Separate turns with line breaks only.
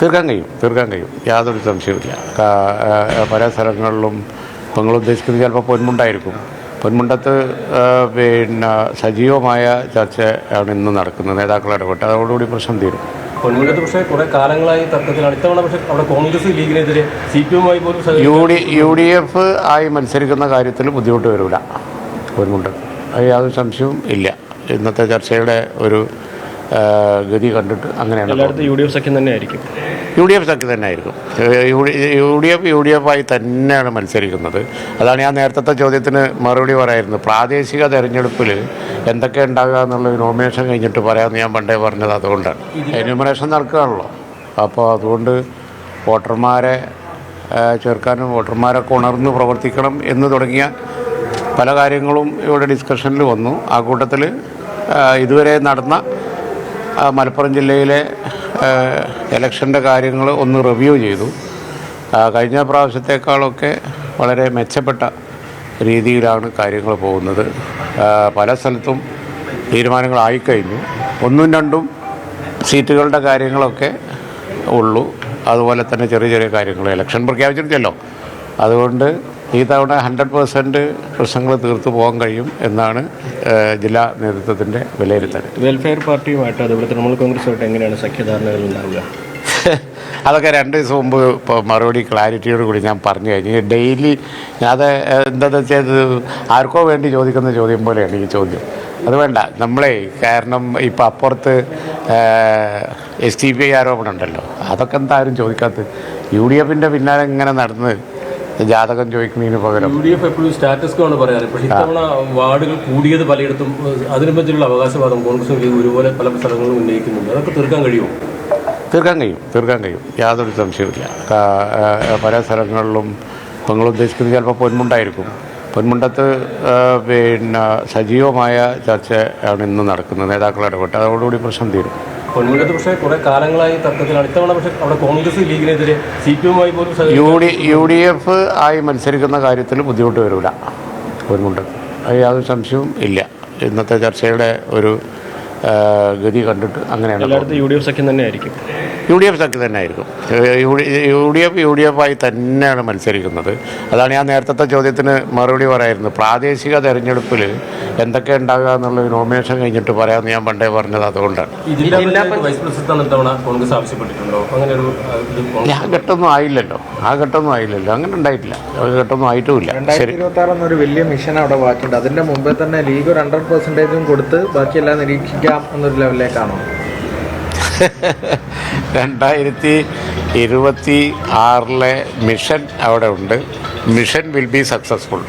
തീർക്കാൻ കഴിയും തീർക്കാൻ കഴിയും. യാതൊരു സംശയവുമില്ല. പല സ്ഥലങ്ങളിലും നിങ്ങൾ ഉദ്ദേശിക്കുന്നത് ചിലപ്പോൾ പൊന്മുണ്ടായിരിക്കും. പൊന്മുണ്ടത്ത് പിന്നെ സജീവമായ ചർച്ചയാണ് ഇന്ന് നടക്കുന്നത്. നേതാക്കൾ ഇടപെട്ട് അതോടുകൂടി പ്രശ്നം തീരും.
പൊന്മുണ്ടത്ത് പക്ഷേ കുറേ കാലങ്ങളായി തർക്കത്തിലാണ് ഇത്തവണ പക്ഷേ അവിടെ കോൺഗ്രസ് ലീഗിനെതിരെ സി പി എമ്മായി പോലും
U D U D F ആയി മത്സരിക്കുന്ന കാര്യത്തിൽ ബുദ്ധിമുട്ട് വരില്ല പൊന്മുണ്ടത്ത്. അത് യാതൊരു സംശയവും ഇല്ല. ഇന്നത്തെ ചർച്ചയുടെ ഒരു ഗതി കണ്ടിട്ട് അങ്ങനെയാണ്
യു ഡി എഫ് സഖ്യം തന്നെ ആയിരിക്കും
യു ഡി എഫ് സഖ്യം തന്നെ ആയിരിക്കും U D F U D F ആയി തന്നെയാണ് മത്സരിക്കുന്നത്. അതാണ് ഞാൻ നേരത്തെ ചോദ്യത്തിന് മറുപടി പറയായിരുന്നു. പ്രാദേശിക തെരഞ്ഞെടുപ്പിൽ എന്തൊക്കെ ഉണ്ടാകുക എന്നുള്ള നോമിനേഷൻ കഴിഞ്ഞിട്ട് പറയാമെന്ന് ഞാൻ പണ്ടേ പറഞ്ഞത് അതുകൊണ്ടാണ് എന്യൂമറേഷൻ നടക്കുകയാണല്ലോ. അപ്പോൾ അതുകൊണ്ട് വോട്ടർമാരെ ചേർക്കാനും വോട്ടർമാരൊക്കെ ഉണർന്ന് പ്രവർത്തിക്കണം എന്ന് തുടങ്ങിയ പല കാര്യങ്ങളും ഇവിടെ ഡിസ്കഷനിൽ വന്നു. ആ കൂട്ടത്തിൽ ഇതുവരെ നടന്ന മലപ്പുറം ജില്ലയിലെ ഇലക്ഷന്റെ കാര്യങ്ങൾ ഒന്ന് റിവ്യൂ ചെയ്തു. കഴിഞ്ഞ പ്രാവശ്യത്തേക്കാളൊക്കെ വളരെ മെച്ചപ്പെട്ട രീതിയിലാണ് കാര്യങ്ങൾ പോകുന്നത്. പല സ്ഥലത്തും തീരുമാനങ്ങളായിക്കഴിഞ്ഞു ഒന്നും രണ്ടും സീറ്റുകളുടെ കാര്യങ്ങളൊക്കെ ഉള്ളൂ. അതുപോലെ തന്നെ ചെറിയ ചെറിയ കാര്യങ്ങൾ ഇലക്ഷൻ പ്രഖ്യാപിച്ചിട്ടില്ലല്ലോ. അതുകൊണ്ട് ഈ തവണ ഹൺഡ്രഡ് പേഴ്സന്റ് പ്രശ്നങ്ങൾ തീർത്തു പോകാൻ കഴിയും എന്നാണ് ജില്ലാ നേതൃത്വത്തിന്റെ വിലയിരുത്തൽ.
വെൽഫെയർ പാർട്ടിയുമായിട്ട് അതുപോലെ തൃണമൂൽ കോൺഗ്രസുമായിട്ട് എങ്ങനെയാണ് സഖ്യധാരണകൾ ഉണ്ടാവുക?
അതൊക്കെ രണ്ട് ദിവസം മുമ്പ് ഇപ്പോൾ മറുപടി ക്ലാരിറ്റിയോട് കൂടി ഞാൻ പറഞ്ഞു കഴിഞ്ഞു. ഡെയിലി അത് എന്താണെന്ന് വെച്ചാൽ ആർക്കോ വേണ്ടി ചോദിക്കുന്ന ചോദ്യം പോലെയാണ് ഈ ചോദ്യം. അത് വേണ്ട. നമ്മളെ കാരണം ഇപ്പോൾ അപ്പുറത്ത് എസ് ടി പി ഐ ആരോപണം ഉണ്ടല്ലോ അതൊക്കെ എന്താ ആരും ചോദിക്കാത്തത്? യു ഡി എഫിന്റെ പിന്നാലെ ഇങ്ങനെ നടന്ന് ജാതകം ചോദിക്കുന്നതിന് പകരം.
യു ഡി എഫ് എപ്പോഴും സ്റ്റാറ്റസ് ആണ് പറയാറ്. പക്ഷേ ഇത്തവണ വാർഡുകൾ കൂടിയത് പലയിടത്തും ഏഹ്, അതിനെ പറ്റിയുള്ള അവകാശവാദം കോൺഗ്രസ് ഒരുപോലെ പല സ്ഥലങ്ങളിലും ഉന്നയിക്കുന്നുണ്ട്. അതൊക്കെ തീർക്കാൻ കഴിയുമോ?
തീർക്കാൻ കഴിയും തീർക്കാൻ കഴിയും. യാതൊരു സംശയമില്ല പല സ്ഥലങ്ങളിലും നിങ്ങൾ ഉദ്ദേശിക്കുന്നത് ചിലപ്പോൾ പൊന്മുണ്ടായിരിക്കും. പൊന്മുണ്ടത്ത് പിന്നെ സജീവമായ ചർച്ചയാണ് ഇന്ന് നടക്കുന്നത്. നേതാക്കളുടെ ഇടപെട്ട് അതോടുകൂടി പ്രശ്നം തീരും.
പൊന്മുണ്ടത്ത് പക്ഷേ കുറെ കാലങ്ങളായി തർക്കത്തിലാണ് ഇത്തവണ പക്ഷേ അവിടെ കോൺഗ്രസ് ലീഗിനെതിരെ സി പി എമ്മുമായി പോലും സഹകരിക്കാൻ
U D U D F ആയി മത്സരിക്കുന്ന കാര്യത്തിൽ ബുദ്ധിമുട്ട് വരില്ല പൊന്മുണ്ടത്ത് അത് യാതൊരു സംശയവും ഇല്ല. ഇന്നത്തെ ചർച്ചയുടെ ഒരു ഗതി കണ്ടിട്ട് അങ്ങനെയാണ്
എല്ലായിടത്തും യു ഡി എഫ് സഖ്യം തന്നെ ആയിരിക്കും
യു ഡി എഫ് സഖ്യം തന്നെ ആയിരിക്കും U D U D F U D F ആയി തന്നെയാണ് മത്സരിക്കുന്നത്. അതാണ് ഞാൻ നേരത്തെ ചോദ്യത്തിന് മറുപടി പറയായിരുന്നു. പ്രാദേശിക തെരഞ്ഞെടുപ്പിൽ എന്തൊക്കെ ഉണ്ടാകുക എന്നുള്ള നോമിനേഷൻ കഴിഞ്ഞിട്ട് പറയാമെന്ന് ഞാൻ പണ്ടേ പറഞ്ഞത് അതുകൊണ്ടാണ്.
ആ,
ഘട്ടമൊന്നും ആയില്ലല്ലോ. ആ ഘട്ടമൊന്നും ആയില്ലല്ലോ. അങ്ങനെ ഉണ്ടായിട്ടില്ല. ഒരു ഘട്ടമൊന്നും ആയിട്ടുമില്ല.
ഇരുപത്തി വലിയ മിഷൻ അവിടെ ബാക്കിയുണ്ട്. അതിന്റെ മുമ്പേ തന്നെ ലീഗ് ഒരു ഹൺഡ്രഡ് പെർസെന്റേജും കൊടുത്ത് ബാക്കിയെല്ലാം നിരീക്ഷിക്കാം എന്നൊരു ലെവലിലേക്കാണോ
രണ്ടായിരത്തി ഇരുപത്തി ആറിലെ മിഷൻ അവിടെ ഉണ്ട്. Mission will be successful